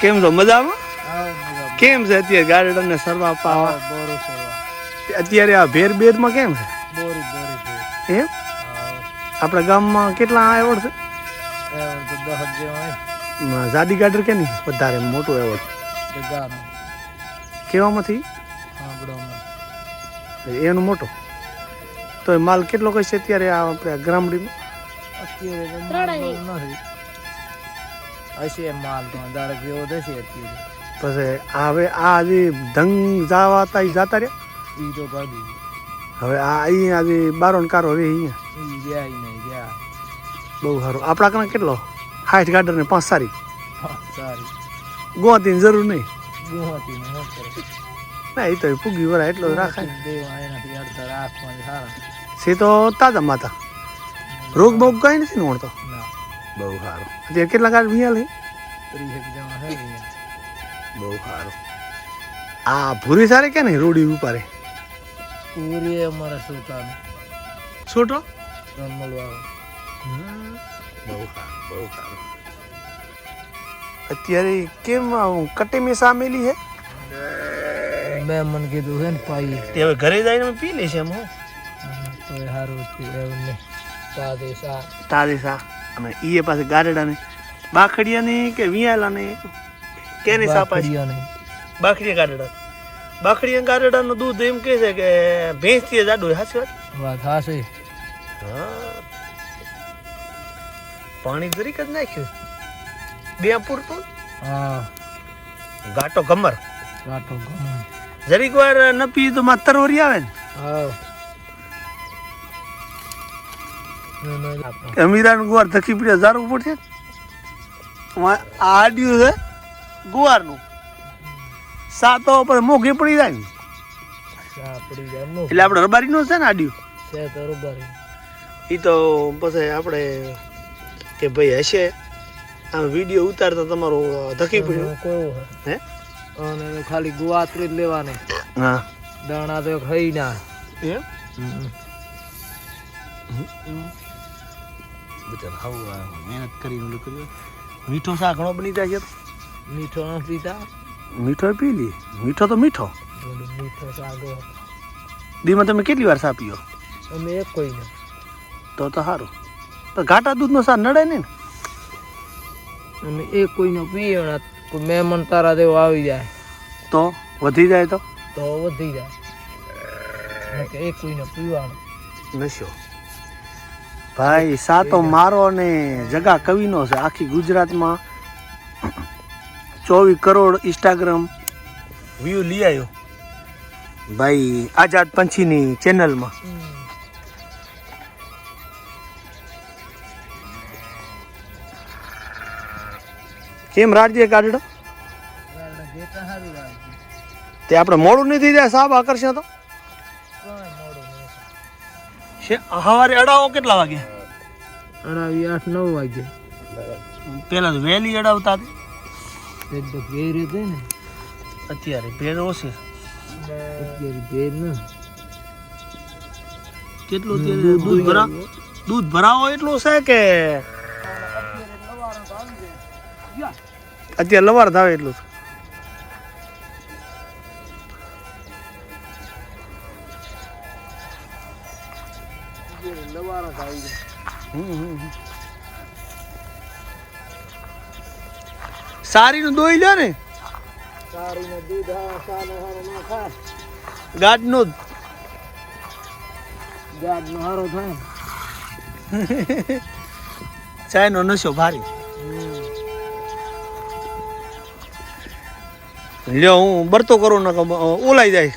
કેમ છો? મજામાં? કેમ છે અત્યારે ગાર્ડન ને સરવા પાવા અત્યારે આ ભેર બેરમાં કેમ છે? બોરી બોરી એમ? આપણા ગામમાં કેટલા એવોર્ડ છે? ઝાદી મ, ગાર્ડર કે નહીં? વધારે મોટો એવોર્ડ. કેવામાંથી એનો મોટો. તો માલ કેટલો કહેશે અત્યારે આ આપણે ગ્રામડીમાં? અત્યારે હશે માલ તો જેવો થશે અત્યારે પછી હવે આ જે ધંગ જાવા તા જતા રહ્યા? ઈ તો કાઢી હવે આ અહીંયા આજે બારોન કારો રે અહીંયા. ગયા નહીં ગયા. બહુ સારું. આપણા કણા કેટલો? હાઈટ ગાર્ડર ને પાંચ સારી. સારી. ગોતીની જરૂર નહીં. ગુવાતી ને કરે. એ તો પૂગી વરા એટલો રાખે. છે તો તાજા માતા. રોગ બોગ કઈ નથી ને મળતો ના બહુ સારું. અત્યારે કેટલા ગાર્ડ વિયા લે? બહુ સારું. આ ભૂરી સારી કે નહીં રોડી ઉપારે? પૂરી અમારા છોટો મળવા. બહુ સારું બહુ સારું. અત્યારે કેમ આવું કટેમી સામેલી હે? મેં મને કીધું હે ને પાઈ તે હવે ઘરે જઈને અમે પી લેશે એમ હો. તો સારું એવું ને સાદે સા તારી સા અને ઈએ પાસે ગારડાને બાખડિયાને કે વિયાલાને કેની સા પાછી બાકડીઓ નહીં બાખડિયા ગારડા. બાખડિયા ગારેડાનું દૂધ એમ કહે છે કે ભેંસથી જાડું હાચી વાત? વાત હાશે પાણી જરીક જ નાખ્યું. બે પૂરતું હા. ગાટો કમર ગાટો ગમ જરીક વાર ન પી તો માં તરવરી આવે ને? હા. અમીરાનું ગુવાર ધકી પડ્યા હજાર પડશે? છે આ આડ્યું છે ગુવારનું. સાતો ઉપર મોઘી પડી જાય ને. એટલે આપણે રબારીનું છે ને આડ્યું? છે તો એ તો પછી આપણે કે ભાઈ હશે. આ વીડિયો ઉતારતા તમારું ધકી પડ્યું. હે? અને ખાલી ગુવાત્રી જ લેવાની. હા. દાણા તો ખાઈ ના. એમ બચાર હાવું મહેનત કરીને ઓલું કર્યું મીઠો શાક ઘણો બની જાય મીઠો ન પીતા. મીઠો પી લી. મીઠો તો મીઠો. મીઠો શાક દીમાં તમે કેટલી વાર સા પીઓ? અમે એક કોઈ ને. તો તો સારું. તો ઘાટા દૂધનો શાક નડે ને? અમે એક કોઈનો પીએ કોઈ મહેમાન તારા દેવો આવી જાય. તો? વધી જાય તો? તો વધી જાય. એક કોઈનો પીવાનું. નશો. ભાઈ સા તો મારો ને જગા કવિનો છે. આખી ગુજરાતમાં ચોવીસ કરોડ ઇન્સ્ટાગ્રામ વ્યૂ લઈ આવ્યો. ભાઈ આઝાદ પંછીની ચેનલમાં કેમ રાજ્ય કાઢડો તે આપણે મોડું નહીં થઈ જાય સાહેબ આકર્ષણ તો? સવારે અડાવો કેટલા વાગે? અઢાવી આઠ નવ વાગે. પેલા તો વહેલી અડાવતા એક તો હતી ને. અત્યારે ભેડ ઓછી. અત્યારે ઘેર ન. કેટલું દૂધ ભરા દૂધ ભરાવો એટલું છે કે? અત્યારે લવાર થાવે એટલું છે. લવારા સારી નું દોઈ લ્યો ને. દૂધ હારો ના ખાય. ગાઢ નો હારો થાય. ચાય નો નશો ભારી. લ્યો હું બરતો કરું ને ઓલાઈ જાય.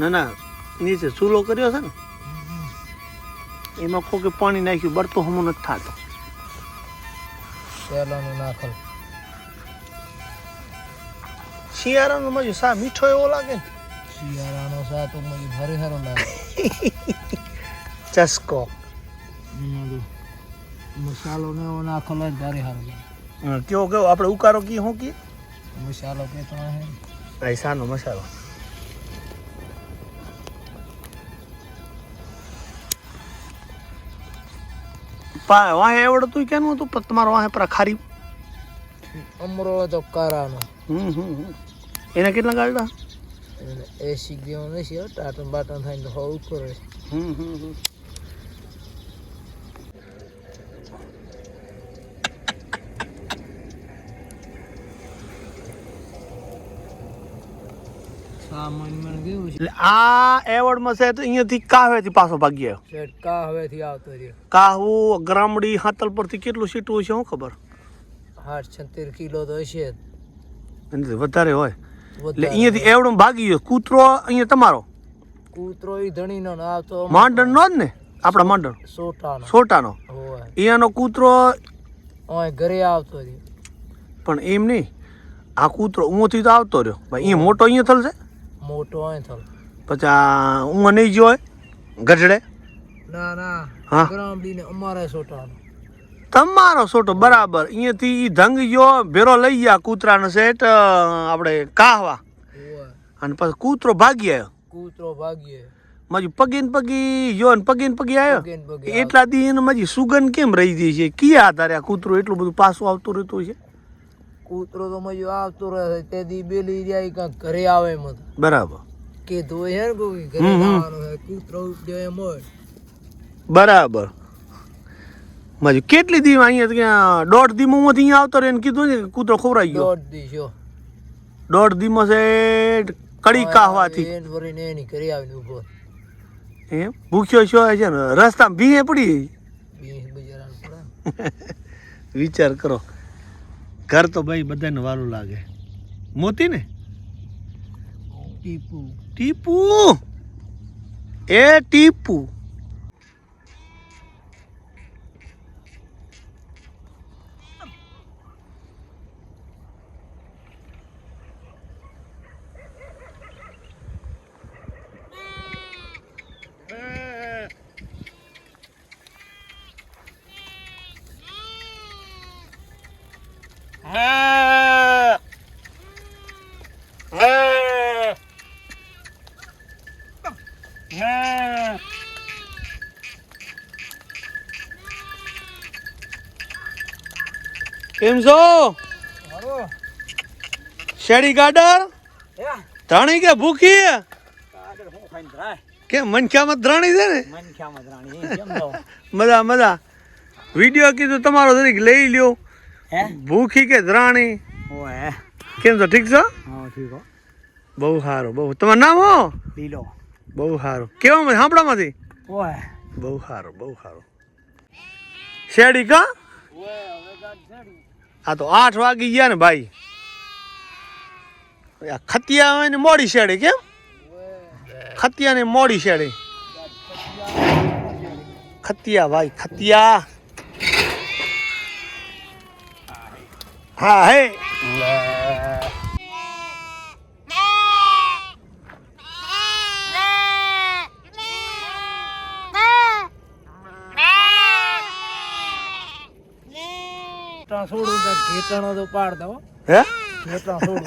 ના ના નીચે ચૂલો કર્યો છે ને એમાં કોકે પાણી નાખ્યું બળતો હમું નથી થતો. પહેલાનું નાખલ શિયાળાનો મજો સા મીઠો એવો લાગે ને? શિયાળાનો સા તો મજો ભારે સારો લાગે. ચસ્કો. મસાલો ને એવો નાખેલો જ ભારે સારો લાગે. કેવો કેવો આપણે ઉકારો કી શું કી મસાલો કે તો હે પૈસાનો મસાલો. વાહે આવડતું તું કેનું હતું? પણ તમારો વાહે પ્રખારી અમરો તો કારાનો. હમ હમ. એને કેટલા ગાડા એસી ગયો નથી હો ટાટન બાટન થાય તો હોવું કરે હમ હમ હમ. સામાન એવોર્ડમાં છે? એટલે આ છે તો અહીંયાથી કાહવેથી પાછો ભાગી આવ્યો. શેઠ કા હવેથી આવતો રહ્યો. કાહુ ગ્રામડી હાતલ પરથી કેટલું સીટું છે શું ખબર? આઠ છત્તેર કિલો તો હશે. એનાથી વધારે હોય. એટલે. અહીંયાથી એવડો ભાગી ગયો. કૂતરો અહીંયા તમારો? કૂતરો એ ધણીનો ને આવતો માંડણ નો જ ને? આપણા માંડણ? સોટાનો. સોટાનો? હોય. અહીંયાનો કૂતરો ઘરે આવતો રહ્યો. પણ એમ નહીં. આ કૂતરો ઊંથી તો આવતો રહ્યો. ભાઈ અહીંયા મોટો અહીંયા થલશે? મોટો હોય થોડો. પછી ઊંઘ નહીં ગયો હોય? ગઢડે ના ના. હા. ગ્રામડી ને અમારે સોટાનો તમારો સોટો બરાબર. અહીંયાથી ઈ ધંગ ગયો ભેરો લઈ ગયા કૂતરાનો સેટ આપણે કાહવા. અને પછી કૂતરો ભાગી આવ્યો કૂતરો ભાગી આવ્યો મજી પગીન પગી ગયો ને પગીન પગી આવ્યો એટલા દી એને માજી સુગંધ કેમ રહી ગઈ છે? કયા આધારે આ કૂતરો? એટલું બધું પાછું આવતું રહેતું છે? કૂતરો તો મજો આવતો રહે તે દી બેલી જાય કાંક ઘરે આવે એમ બરાબર. કે હોય હે ને કોઈ ઘરે આવવાનો હે કૂતરો ઉપડ્યો એમ હોય. બરાબર. મજો કેટલી દી અહીંયા ત્યાં દોઢ દી હું અહીંયા આવતો રહે ને કીધું ને કૂતરો ખવરાઈ ગયો. દોઢ દી છો દોઢ દીમાં છે કડી કાહવાથી. એન વરીને એની ઘરે આવીને ઊભો એમ? ભૂખ્યો છો છે ને? રસ્તામાં ભીએ પડી? વિચાર કરો. ઘર તો ભાઈ બધાને વાલું લાગે. મોતી ને? ટીપુ. ટીપુ? એ ટીપુ. કેમ છો હારો. શેડી ગાડર? હે? ધણી કે ભૂખી? આગળ હું ખાઈને ધરાય? કે મનખ્યામાં ધરાણી છે ને? મજા મજા. વીડિયો કીધું તમારો જરીક લઈ લ્યો. હે? ભૂખી કે ધરાણી? ઓય કેમ છો ઠીક છો? હા ઠીક હો. બહુ સારું બહુ. તમારું નામ હો? લીલો. બહુ સારું કેવા સાંભળામાંથી ઓય. બહુ સારું બહુ સારું શેડી કા? ઓય હવે ગાડ જડી આ તો આઠ વાગી ગયા ને ભાઈ. ખતિયા હોય ને મોડી શેડે કેમ ખતિયા ને મોડી શેડે. ખતિયા ભાઈ, ખતિયા. હા, હે. ઘેટાં છોડું તો ઘેટાણો તો પાડ દો. હે? ઘેટાં છોડું.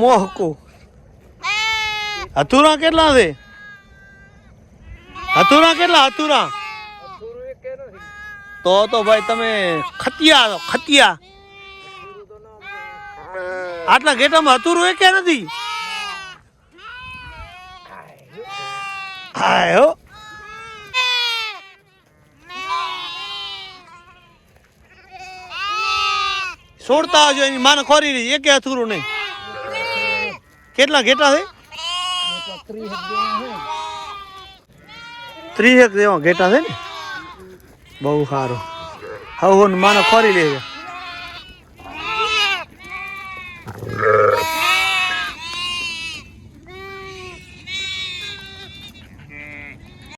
મોહકો. હતુરા કેટલા છે? હથુરા કેટલા? નથી તો તો ભાઈ તમે ખતિયા છો, ખતિયા આટલા ઘેટામાં હથુરું એ કે નથી? હાય છોડતા આવજો, એની માને ખોરી રહી, એકે અથુરું નહીં. કેટલા ઘેટા છે? ત્રીસેક જેવા ઘેટા છે ને? બહુ સારું. હવે માને ખોરી લેજો.